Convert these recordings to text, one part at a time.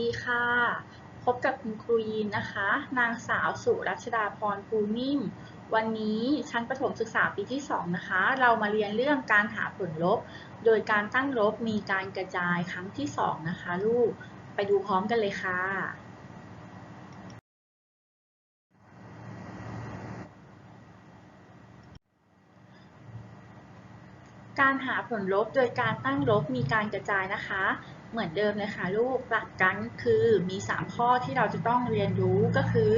ดีค่ะ พบกับคุณครูยีนนะคะ นางสาวสุรัชดาพรภูนิ่ม วันนี้ชั้นประถมศึกษาปีที่ 2 นะคะ เรามาเรียนเรื่องการหาผลลบ โดยการตั้งลบมีการกระจายครั้งที่ 2 นะคะ ลูก ไปดูพร้อมกันเลยค่ะ การหาผลลบโดยการตั้งลบมีการกระจายนะคะ เหมือนเดิมเลยค่ะลูกหลักการคือมี 3 ข้อที่เราจะต้องเรียนรู้ก็คือ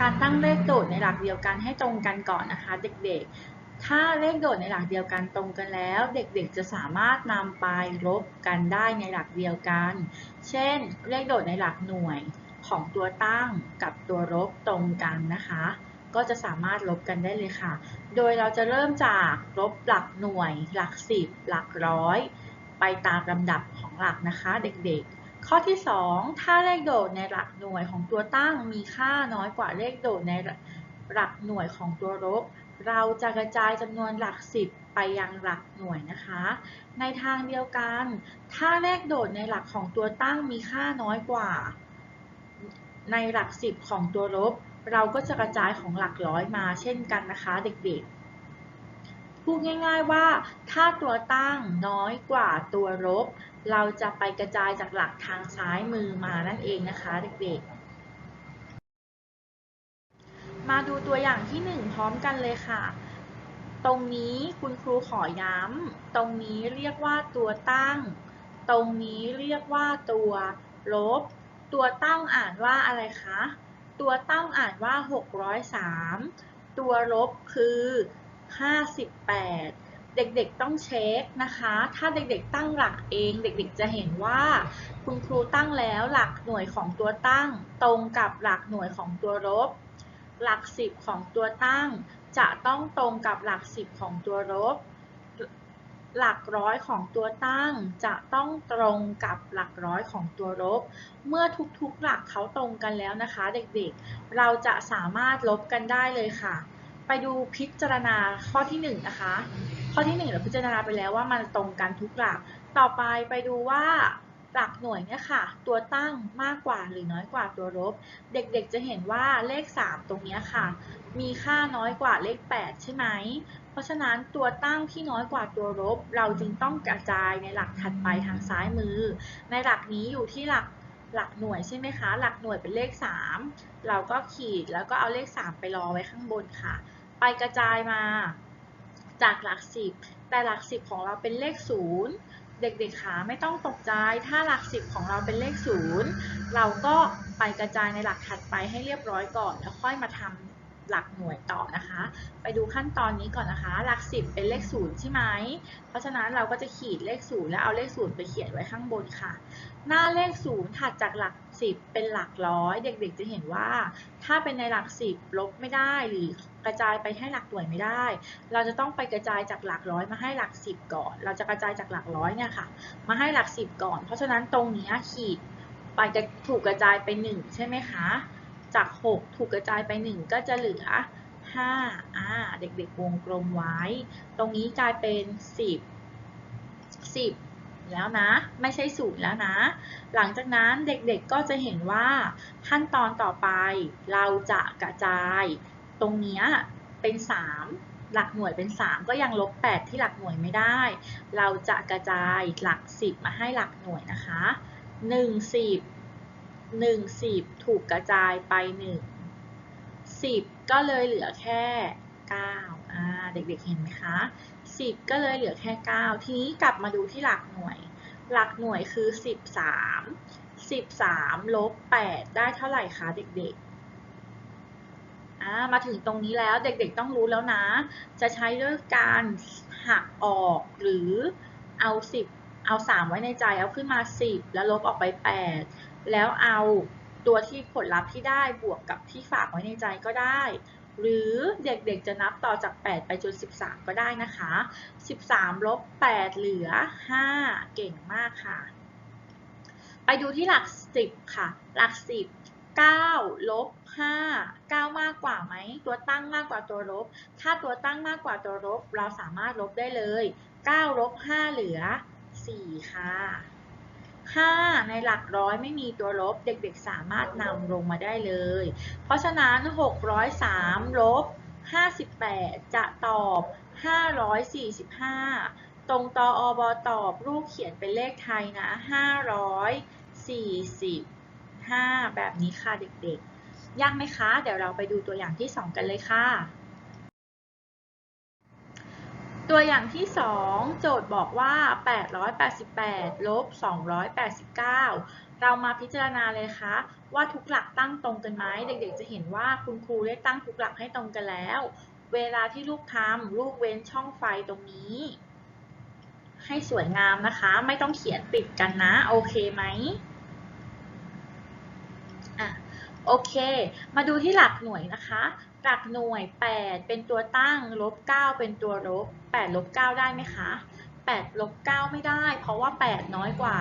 การตั้งเลขโดดในหลักเดียวกันให้ตรงกันก่อนนะคะ เด็กๆ ถ้าเลขโดดในหลักเดียวกันตรงกันแล้ว เด็กๆจะสามารถนำไปลบกันได้ในหลักเดียวกัน เช่น เลขโดดในหลักหน่วยของตัวตั้งกับตัวลบตรงกันนะคะ ก็จะสามารถลบกันได้เลยค่ะ โดยเราจะเริ่มจากลบหลักหน่วย หลักสิบหลักร้อยไปตามลำดับ หลักนะคะเด็กๆ ข้อที่ 2 ถ้าเลขโดดในหลักหน่วยของตัวตั้งมีค่าน้อยกว่าเลขโดดในหลักหน่วยของตัวลบเราจะกระจายจำนวนหลักสิบไปยังหลักหน่วยนะคะ ในทางเดียวกัน ถ้าเลขโดดในหลักของตัวตั้งมีค่าน้อยกว่า ในหลักสิบของตัวลบ เราก็จะกระจายของหลักร้อยมาเช่นกันนะคะเด็กๆ พูดง่ายๆว่า ถ้าตัวตั้งน้อยกว่าตัวลบ เราจะไปกระจายจากหลักทางซ้ายมือมานั่นเองนะคะเด็กๆ มาดูตัวอย่างที่ 1 พร้อมกันเลยค่ะ ตรงนี้คุณครูขอย้ำ ตรงนี้เรียกว่าตัวตั้ง ตรงนี้เรียกว่าตัวลบ ตัวตั้งอ่านว่าอะไรคะ ตัวตั้งอ่านว่า 603 ตัวลบคือ 58 เด็กๆต้องเช็คนะคะ ถ้าเด็กๆตั้งหลักเอง เด็กๆจะเห็นว่า คุณครูตั้งแล้วหลักหน่วยของตัวตั้ง ตรงกับหลักหน่วยของตัวลบ หลักสิบของตัวตั้ง จะต้องตรงกับหลักสิบของตัวลบ หลักร้อยของตัวตั้ง จะต้องตรงกับหลักร้อยของตัวลบ เมื่อทุกๆหลักเขาตรงกันแล้วนะคะ เด็กๆ เราจะสามารถลบกันได้เลยค่ะ ไปดูพิจารณาข้อที่1นงนะคะ ข้อที่ 1 เราพิจารณาไปแล้วว่ามันตรงกันทุกหลัก ต่อไปไปดูว่าหลักหน่วยเนี่ยค่ะ ตัวตั้งมากกว่าหรือน้อยกว่าตัวลบ เด็กๆจะเห็นว่าเลข 3 ตรงนี้ค่ะ มีค่าน้อยกว่าเลข 8 ใช่ไหม เพราะฉะนั้นตัวตั้งที่น้อยกว่าตัวลบ เราจึงต้องกระจายในหลักถัดไปทางซ้ายมือ ในหลักนี้อยู่ที่หลักหลักหน่วยใช่ไหมคะ หลักหน่วยเป็นเลข 3 เราก็ขีดแล้วก็เอาเลข 3 ไปรอไว้ข้างบนค่ะ ไปกระจายมา จากหลักสิบ แต่หลักสิบของเราเป็นเลขศูนย์เด็กๆขาไม่ต้องตกใจ ถ้าหลักสิบของเราเป็นเลขศูนย์เราก็ไปกระจายในหลักถัดไปให้เรียบร้อยก่อน แล้วค่อยมาทำ หลักหน่วยต่อนะคะ ไปดูขั้นตอนนี้ก่อนนะคะ หลัก 10 เป็นเลข0ใช่ไหม เพราะฉะนั้นเราก็จะขีดเลข0แล้วเอาเลข0ไปเขียนไว้ข้างบนค่ะ หน้าเลข0ถัดจากหลัก 10 เป็นหลักร้อย เด็กๆ จะเห็นว่า ถ้าเป็นในหลัก 10 ลบไม่ได้หรือกระจายไปให้หลักหน่วยไม่ได้ เราจะต้องไปกระจายจากหลักร้อยมาให้หลัก 10 ก่อน เราจะกระจายจากหลักร้อยเนี่ยค่ะ มาให้หลัก 10 ก่อน เพราะฉะนั้นตรงนี้ขีดไปจะถูกกระจายไป 1 ใช่ไหมคะ จาก 6 ถูกกระจายไป 1 ก็จะเหลือ 5 อ่า เด็กๆวงกลมไว้ ตรงนี้กลายเป็น 10 10 แล้วนะ ไม่ใช่ศูนย์แล้วนะ หลังจากนั้นเด็กๆก็จะเห็นว่าขั้นตอนต่อไปเราจะกระจาย ตรงนี้เป็น 3หลักหน่วยเป็น 3 ก็ยังลบ 8 ที่หลักหน่วยไม่ได้ เราจะกระจายหลัก 10 มาให้หลักหน่วยนะคะ 1 10 1 10ถูกกระจายไป1 10ก็เลยเหลือแค่9อ่าเด็กๆเห็นไหมคะ10ก็เลยเหลือแค่9ทีนี้กลับมาดูที่หลักหน่วย หลักหน่วยคือ13 13ลบ8ได้เท่าไหร่คะเด็กๆอ่ามาถึงตรงนี้แล้วเด็กๆต้องรู้แล้วนะ จะใช้ด้วยการหักออกหรือเอา 10 เอา 3 ไว้ในใจเอาขึ้นมา 10 แล้วลบออกไป8 แล้วเอาตัวที่ผลลัพธ์ที่ได้บวกกับที่ฝากไว้ในใจก็ได้ หรือเด็กๆจะนับต่อจาก 8 ไปจน 13 ก็ได้นะคะ 13 ลบ 8 เหลือ 5 เก่งมากค่ะ ไปดูที่หลัก 10 ค่ะ หลัก 10 9ลบ5 9 มากกว่าไหม ตัวตั้งมากกว่าตัวลบ ถ้าตัวตั้งมากกว่าตัวลบ เราสามารถลบได้เลย 9 ลบ 5 เหลือ 4 ค่ะ 5 ในหลักร้อยไม่มีตัวลบเด็กๆสามารถนำลงมาได้เลย เพราะฉะนั้น 603ลบ58 จะตอบ 545 ตรงตออบตอบลูกเขียนเป็นเลขไทยนะ 545 แบบนี้ค่ะเด็กๆ ยากไหมคะ เดี๋ยวเราไปดูตัวอย่างที่ 2 กันเลยค่ะ ตัวอย่างที่ 2 โจทย์บอกว่า 888 ลบ 289 เรามาพิจารณาเลยคะ ว่าทุกหลักตั้งตรงกันไหมเด็กๆ จะเห็นว่าคุณครูได้ตั้งทุกหลักให้ตรงกันแล้ว เวลาที่ลูกทำลูกเว้นช่องไฟตรงนี้ ให้สวยงามนะคะ ไม่ต้องเขียนติดกันนะ โอเคไหมอะโอเค มาดูที่หลักหน่วยนะคะ หลักหน่วย 8 เป็นตัวตั้งลบ 9 เป็นตัวลบ 8 ลบ 9 ได้ไหมคะ 8 ลบ 9 ไม่ได้ เพราะว่า 8 น้อยกว่า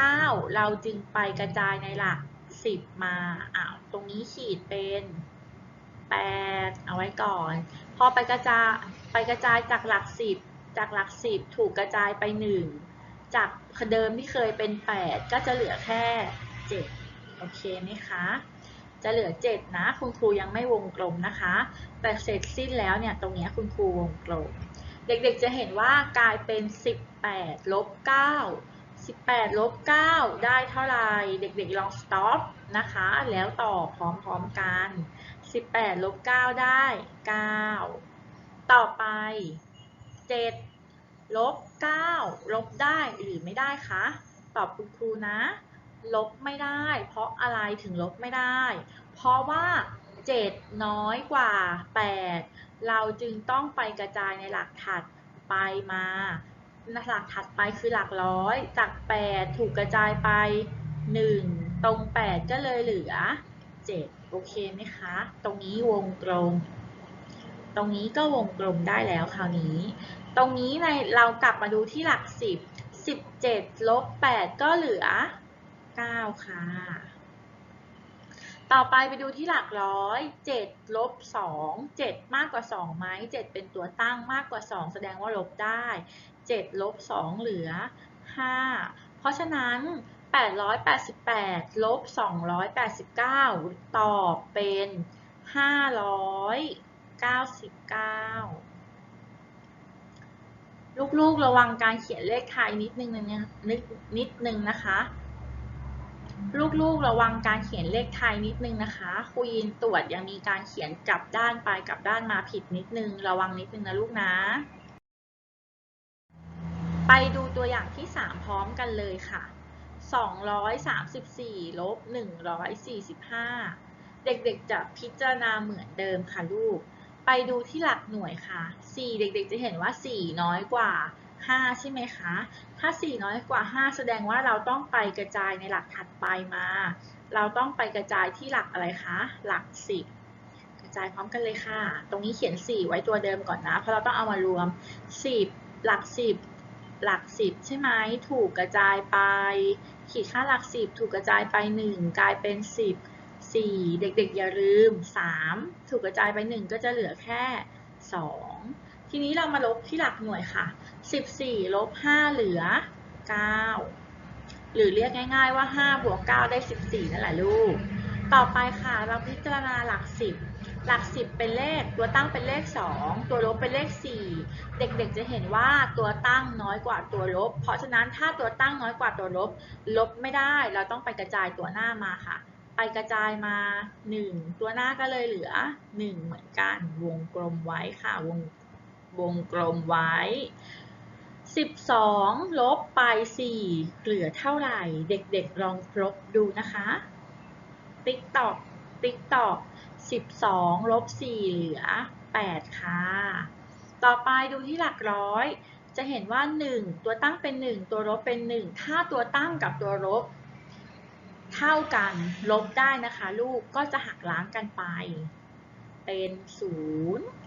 9 เราจึงไปกระจายในหลัก 10 มาอ้าวตรงนี้ขีดเป็น 8 เอาไว้ก่อน พอไปกระจายไปกระจายจากหลัก 10 จากหลัก 10 ถูกกระจายไป 1 จากเดิมที่เคยเป็น 8 ก็จะเหลือแค่ 7 โอเคไหมคะ จะเหลือ 7 นะ คุณครูยังไม่วงกลมนะคะ แต่เสร็จสิ้นแล้วเนี่ยตรงนี้คุณครูวงกลม เด็กๆจะเห็นว่ากลายเป็น 18ลบ9 18ลบ9ได้เท่าไหร่ เด็กๆลอง stop นะคะ แล้วต่อพร้อมๆกัน 18ลบ9ได้ 9 ต่อไป 7ลบ9ลบได้หรือไม่ได้คะ ตอบคุณครูนะ ลบไม่ได้ เพราะอะไรถึงลบไม่ได้ เพราะว่า 7 น้อยกว่า 8 เราจึงต้องไปกระจายในหลักถัดไปมาหลักถัดไปคือหลักร้อย จาก 8 ถูกกระจายไป 1 ตรง 8 ก็เลยเหลือ 7 โอเคไหมคะ ตรงนี้วงกลม ตรงนี้ก็วงกลมได้แล้วคราวนี้ ตรงนี้ในเรากลับมาดูที่หลัก 10 17ลบ8ก็เหลือ 9 ค่ะ ต่อไปไปดูที่หลักร้อย 7 ลบ 2 7 มากกว่า2ไหม7 เป็นตัวตั้งมากกว่า 2 แสดงว่าลบได้ 7 ลบ 2 เหลือ 5 เพราะฉะนั้น 888 ลบ 289 ตอบเป็น 599ลูกๆ ระวังการเขียนเลขไทยนิดนึงนะนิดนิดนึงนะคะ ลูกๆระวังการเขียนเลขไทยนิดนึงนะคะครูยินตรวจยังมีการเขียนกลับด้านไปกลับด้านมาผิดนิดนึง ระวังนิดนึงนะลูกนะ ไปดูตัวอย่างที่ 3 พร้อมกันเลยค่ะ 234ลบ145 เด็กๆจะพิจารณาเหมือนเดิมค่ะลูก ไปดูที่หลักหน่วยค่ะ 4 เด็กๆจะเห็นว่า 4 น้อยกว่า 5 ใช่ไหมคะ ถ้า 4 น้อยกว่า 5 แสดงว่าเราต้องไปกระจายในหลักถัดไปมา เราต้องไปกระจายที่หลักอะไรคะ หลัก 10 กระจายพร้อมกันเลยค่ะ ตรงนี้เขียน 4 ไว้ตัวเดิมก่อนนะ เพราะเราต้องเอามารวม 10 หลัก 10 หลัก 10 ใช่ไหม ถูกกระจายไป ขีดค่าหลัก 10 ถูกกระจายไป 1 กลายเป็น 10 4 เด็กๆอย่าลืม 3 ถูกกระจายไป 1 ก็จะเหลือแค่ 2 ทีนี้เรามาลบที่หลักหน่วยค่ะ 14 ลบ 5 เหลือ 9 หรือเรียกง่ายๆว่า 5 บวก 9 ได้ 14 นั่นแหละลูก ต่อไปค่ะเราพิจารณาหลัก 10 หลัก 10 เป็นเลข ตัวตั้งเป็นเลข 2 ตัวลบเป็นเลข 4 เด็กๆจะเห็นว่าตัวตั้งน้อยกว่าตัวลบ เพราะฉะนั้นถ้าตัวตั้งน้อยกว่าตัวลบ ลบไม่ได้ เราต้องไปกระจายตัวหน้ามาค่ะ ไปกระจายมา 1 ตัวหน้าก็เลยเหลือ 1 เหมือนกัน วงกลมไว้ค่ะ วง วงกลมไว้ 12 ลบไป 4 เหลือเท่าไหร่ เด็กๆลองลบดูนะคะ ติ๊กตอก ติ๊กตอก 12 ลบ 4 เหลือ 8 ค่ะ ต่อไปดูที่หลักร้อย จะเห็นว่า 1 ตัวตั้งเป็น 1 ตัวลบเป็น 1 ถ้าตัวตั้งกับตัวลบ เท่ากัน ลบได้นะคะ ลูก ก็จะหักล้างกันไป เป็น 0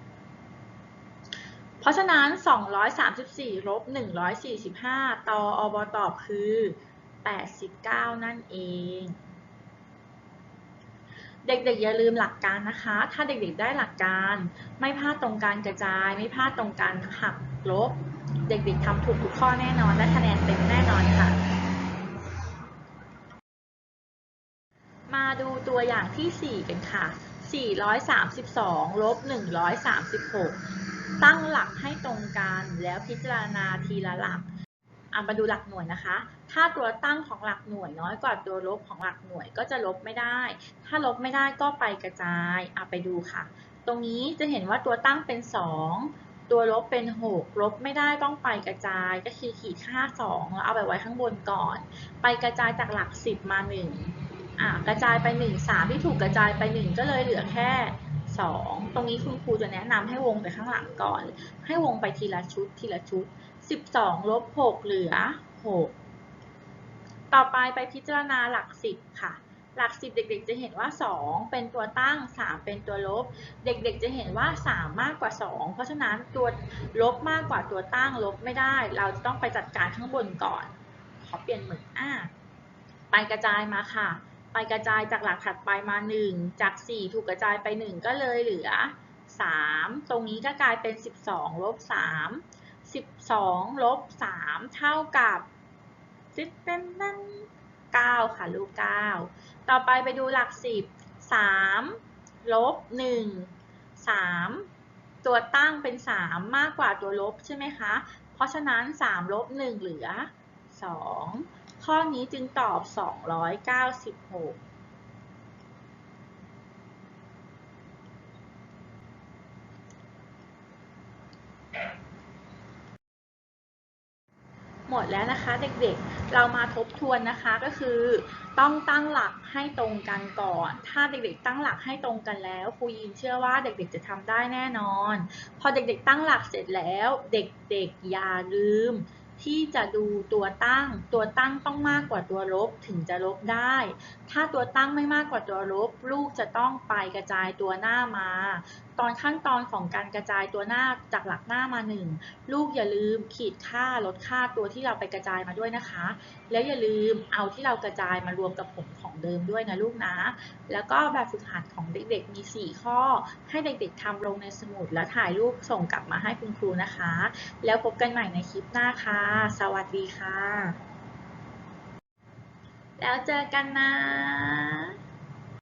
เพราะฉะนั้น 234ลบ145ต่ออบตอบคือ 89 นั่นเอง เด็กๆอย่าลืมหลักการนะคะ ถ้าเด็กๆได้หลักการ ไม่พลาดตรงการกระจาย ไม่พลาดตรงการหักลบ เด็กๆทำถูกทุกข้อแน่นอน ได้คะแนนเต็มแน่นอนค่ะ มาดูตัวอย่างที่ 4 กันค่ะ432ลบ136 ตั้งหลักให้ตรงกันแล้วพิจารณาทีละหลักอะมาดูหลักหน่วยนะคะ ถ้าตัวตั้งของหลักหน่วยน้อยกว่าตัวลบของหลักหน่วยก็จะลบไม่ได้ ถ้าลบไม่ได้ก็ไปกระจายอะไปดูค่ะ ตรงนี้จะเห็นว่าตัวตั้งเป็น 2 ตัวลบเป็น 6 ลบไม่ได้ต้องไปกระจาย ก็คือขีดค่า2แล้วเอาไปไว้ข้างบนก่อน ไปกระจายจากหลัก 10 มา1อะกระจายไป 1 3 ที่ถูกกระจายไป 1 ก็เลยเหลือแค่ 2 ตรงนี้คุณครูจะแนะนำให้วงไปข้างหลังก่อน ให้วงไปทีละชุดทีละชุด 12ลบ6เหลือ 6 ต่อไปไปพิจารณาหลัก 10 ค่ะ หลัก 10 เด็ก ๆ จะเห็นว่า 2 เป็นตัวตั้ง 3 เป็นตัวลบ เด็กๆ จะเห็นว่า 3 มากกว่า 2 เพราะฉะนั้นตัวลบมากกว่าตัวตั้งลบไม่ได้ เราจะต้องไปจัดการข้างบนก่อน ขอเปลี่ยนหมึกอ่าไปกระจายมาค่ะ ไปกระจายจากหลักถัดไปมา 1 จาก 4 ถูกกระจายไป 1 ก็เลยเหลือ 3 ตรงนี้ก็กลายเป็น 12ลบ3 12ลบ3เท่ากับจิตเป็นนั่น9ค่ะลูก 9 ต่อไปไปดูหลัก 10 3ลบ1 3 ตัวตั้งเป็น 3 มากกว่าตัวลบใช่ไหมคะ เพราะฉะนั้น 3 ลบ 1 เหลือ 2 ข้อนี้จึงตอบ 296หมดแล้วนะคะเด็กๆ เรามาทบทวนนะคะก็คือต้องตั้งหลักให้ตรงกันก่อน ถ้าเด็กๆ ตั้งหลักให้ตรงกันแล้วครูยินเชื่อว่าเด็กๆ จะทำได้แน่นอน พอเด็กๆ ตั้งหลักเสร็จแล้ว เด็กๆ อย่าลืม ที่จะดูตัวตั้ง ตัวตั้งต้องมากกว่าตัวลบถึงจะลบได้ ถ้าตัวตั้งไม่มากกว่าตัวลบ ลูกจะต้องไปกระจายตัวหน้ามา ตอนขั้นตอนของการกระจายตัวหน้าจากหลักหน้ามาหนึ่งลูกอย่าลืมขีดค่าลดค่าตัวที่เราไปกระจายมาด้วยนะคะ แล้วอย่าลืมเอาที่เรากระจายมารวมกับผลของเดิมด้วยนะลูกนะ แล้วก็แบบฝึกหัดของเด็กๆมี 4 ข้อ ให้เด็กๆทำลงในสมุดแล้วถ่ายรูปส่งกลับมาให้คุณครูนะคะ แล้วพบกันใหม่ในคลิปหน้าค่ะ สวัสดีค่ะ แล้วเจอกันนะ